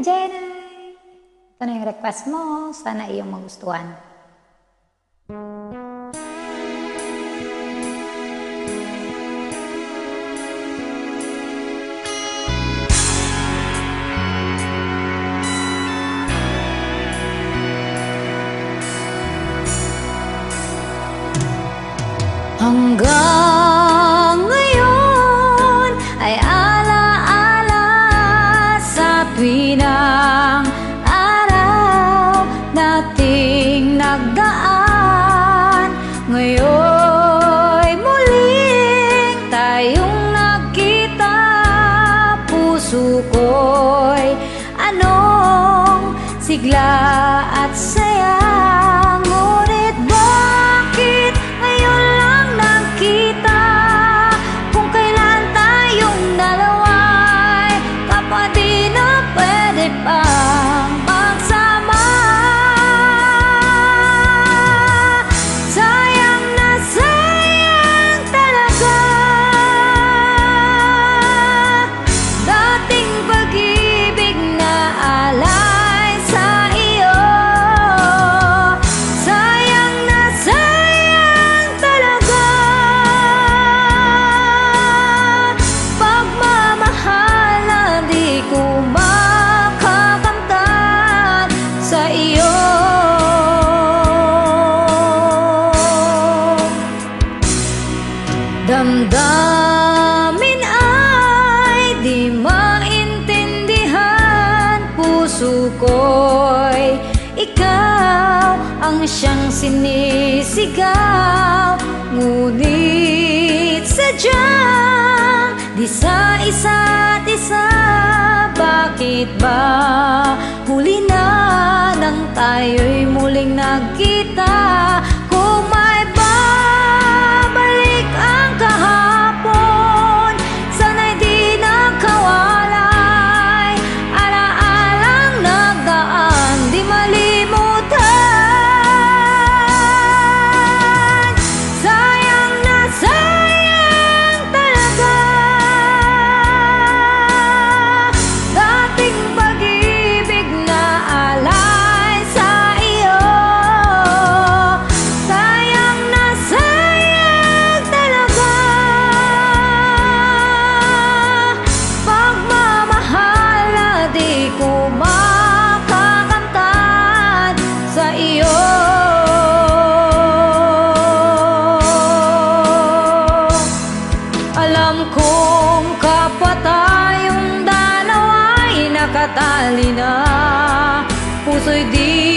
Jenay! Ito na yung request mo. Sana iyong magustuhan. bigla sa puso ko'y ikaw ang siyang sinisigaw Ngunit sadyang di sa isa't isa Bakit ba? kadali na Puso'y di